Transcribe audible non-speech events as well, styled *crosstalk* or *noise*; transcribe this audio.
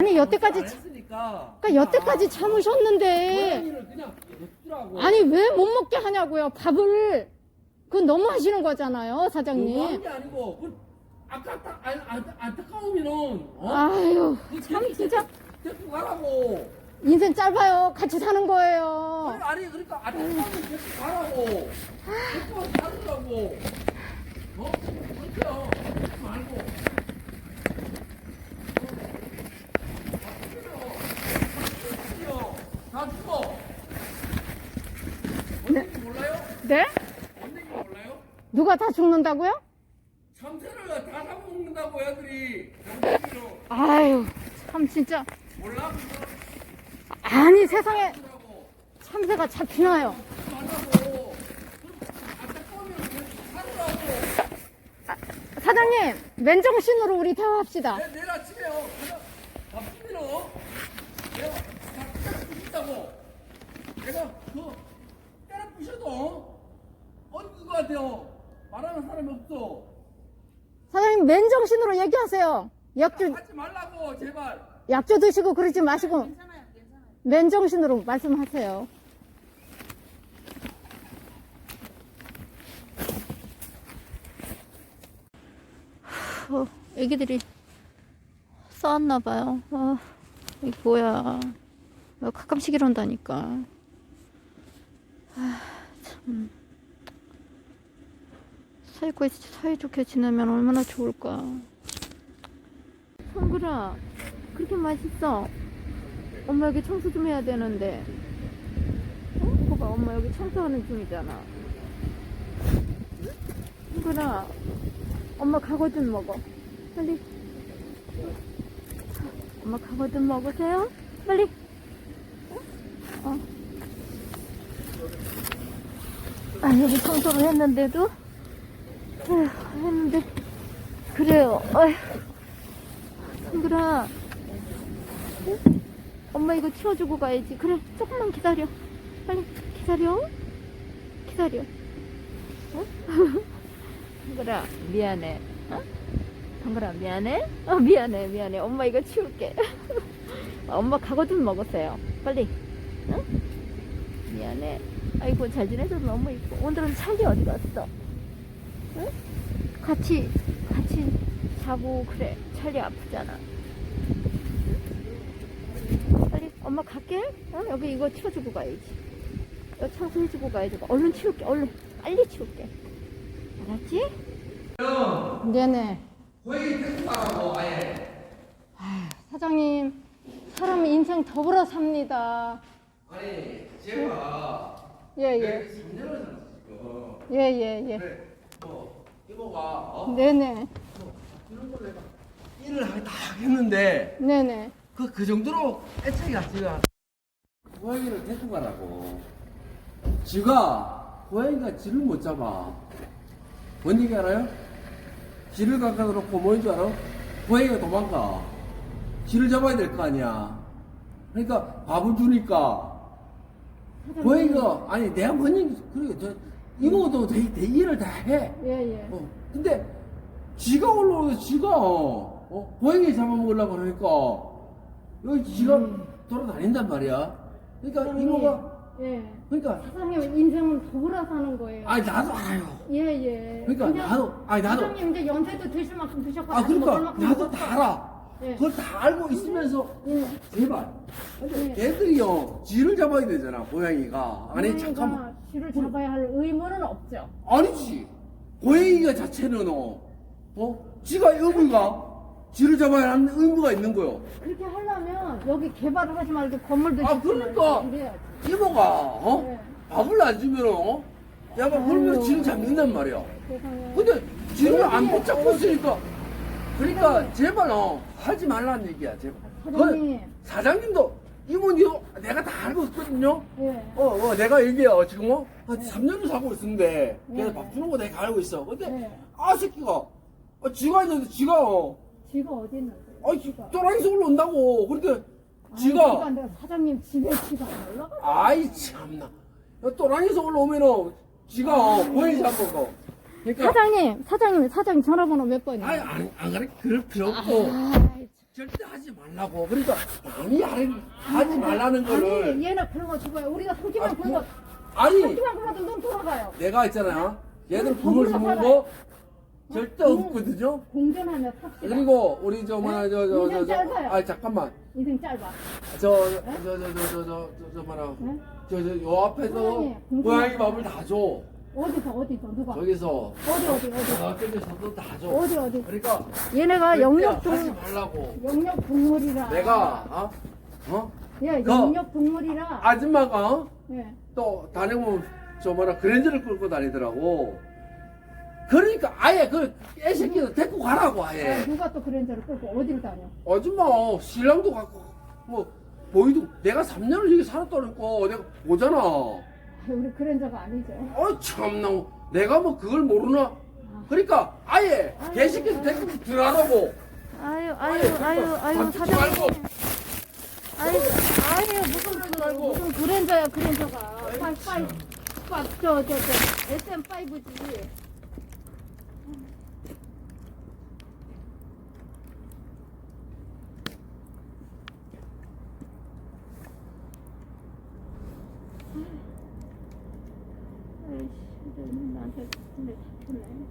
아니 여태까지 안 했으니까. 그러니까 여태까지 참으셨는데 고양이를 그냥 냅두라고. 아니 왜 못 먹게 하냐고요 밥을 그건 너무 하시는 거잖아요 사장님 게 아니고 그 아까 안, 안, 안타까우면은 어? 아유 그 참 진짜 데리고 가라고. 인생 짧아요 같이 사는 거예요 아니, 그러니까 안타까우면 데리고 가라고. 데리고 가서 살으라고. 어? 그렇게요. 그러지 말고. 어? 다 죽어. 언니지 몰라요? 네? 언니지 누가 다 죽는다고요? 참새를 다 잡아먹는다고 애들이. 아유 참 진짜 몰라? 아니 세상에. 참새가 잡히나요 살으라고. 사장님 맨정신으로 우리 대화합시다 내, 내일 아침에요. 그냥 바쁘면 내가 다 때려 부신다고. 내가 그 때려 부셔도 어디 그거 같아요. 말하는 사람이 없어. 사장님 맨정신으로 얘기하세요 약주 하지 말라고 제발. 약주 드시고 그러지 마시고 맨정신으로 말씀하세요 어, 애기들이 싸웠나 봐요. 아, 이게 뭐야. 어, 가끔씩 이런다니까. 아, 참. 사이좋게, 사이좋게 지내면 얼마나 좋을까. 성글아, 그렇게 맛있어. 엄마 여기 청소 좀 해야 되는데. 어? 봐봐, 엄마 여기 청소하는 중이잖아. 성글아, 엄마 가거든 먹어. 빨리. 엄마 가거든 먹으세요. 빨리. 어? 아, 여기 청소를 했는데도. 했는데. 그래요. 응? 엄마 이거 치워주고 가야지. 그래, 조금만 기다려. 빨리 기다려. 기다려. 어? *laughs* 동그라 미안해. 어? 동그라 미안해? 어 미안해 미안해. 엄마 이거 치울게. *laughs* 엄마 가거든 먹으세요. 빨리. 응? 미안해. 아이고 잘 지내줘서 너무 이뻐. 오늘은 찰리 어디 갔어? 응? 같이 같이 자고 그래. 찰리 아프잖아. 응? 빨리 엄마 갈게. 어? 여기 이거 치워주고 가야지. 이거 청소해주고 가야지. 얼른 치울게. 얼른 빨리 치울게. 알았지? 형, 네네. 데리고 가라고 아예. 사장님, 사람이 인생 더불어 삽니다. 아니 제가 예, 예. 내가 3년을 살았어 지금. 예, 예, 예. 뭐 이모가 어? 네네. 이런 걸 내가 일을 하- 다 했는데 네네. 그, 그 정도로 애착이가 제가 고양이를 데리고 가라고 지가 고양이가 쥐를 못 잡아 뭔 얘기 알아요? 쥐를 갖다 놓고 뭐인 줄 알아? 고양이가 도망가 쥐를 잡아야 될 거 아니야 그러니까 밥을 주니까 고양이가 아니 내가 뭔 얘기 그래 저 이모도 대, 대 일을 다해 예, 예. 어, 근데 지가 올라오서 지가 어, 어, 고양이 잡아먹으려고 그러니까 여기 지가 음. 돌아다닌단 말이야. 그러니까 사장님, 이모가 예. 그러니까 사장님 인생은 더불어 사는 거예요. 아니 나도 알아요. 예, 예. 그러니까 그냥 나도 아니 나도 사장님 이제 연세도 드실 만큼 드셨고 아 다시 먹을 그러니까 만큼 나도 먹었어. 다 알아. 예. 그걸 다 알고 있으면서 예. 제발. 근데 네. 애들이요 쥐를 잡아야 되잖아 고양이가. 아니 고양이가 잠깐만 쥐를 잡아야 할 의무는 없죠. 아니지 고양이가 자체는 어, 어 지가 의무가 쥐를 잡아야 하는 의무가 있는 거요. 그렇게 하려면 여기 개발을 하지 말고 건물도 아, 짓지 그러니까. 이모가 어? 네. 밥을 안 주면 어? 야가 아유. 쥐를 잡는단 말이야. 세상에. 근데 쥐를 안 붙잡고 있으니까 그러니까 제발 어 하지 말라는 얘기야 제발. 사장님. 그 사장님도 이모니도 내가 다 알고 있거든요. 예. 어, 어 내가 얘기해요 지금 어? 한 3년을 살고 있는데 네. 내가 밥 주는 거 내가 알고 있어. 근데 네. 아 새끼가 어, 쥐가 있는데 쥐가 어, 쥐가 어디 있는데? 어 또라이 속으로 온다고. 그런데 쥐가 그러니까 내가 사장님 집에 쥐가 안 올라가. 아이 참나 또랑에서 올라오면은 지가 어, 고양이 잡고 그러니까 사장님, 사장님, 사장님 전화번호 몇 번이에요? 아이 안, 안 가르 그럴 필요 없고 아이, 절대 하지 말라고. 그러니까 하는 하지 말라는 아니 거를 얘는 그런 거 죽어요. 우리가 한끼만 아, 그런 거 아니 한끼만 그러도 눈 돌아가요. 내가 있잖아. 얘들 굶을 살아요. 거 절대 음. 없거든요. 공존하며 삽시다. 그리고 우리 저 뭐야 네? 저저 인생 저. 아 잠깐만 인생 짧아. 저 저 저 저 저 저 저 뭐라 네? 저저요 앞에서 고양이 밥을 다 줘. 어디서 어디서 누가? 저기서 어디 어디 어디 아 저기서도 다 줘. 어디 어디? 그러니까 얘네가 영역 하지 동 말라고. 영역 동물이라. 내가 어? 어? 예, 그 영역 동물이라. 아줌마가 어? 예. 또 다니면 저 뭐라 그랜저를 끌고 다니더라고. 그러니까 아예 그 애새끼도 데리고 가라고 아, 아예. 누가 또 그랜저를 끌고 어디를 다녀? 아줌마 신랑도 갖고 뭐 보이도 내가 3년을 여기 살았다니까 내가 보잖아. 아, *laughs* 우리 그랜저가 아니죠. 어 참나 내가 뭐 그걸 모르나? 그러니까 아예 개새끼도 데리고 들어가라고. 아유 아유 아유 아유 던지지 사장님. 말고. 아유 아유 무슨 그, 말고. 무슨 그랜저야 그랜저가. 파이 저저저 SM 5지. 아이씨, 나한테 근데 좋네.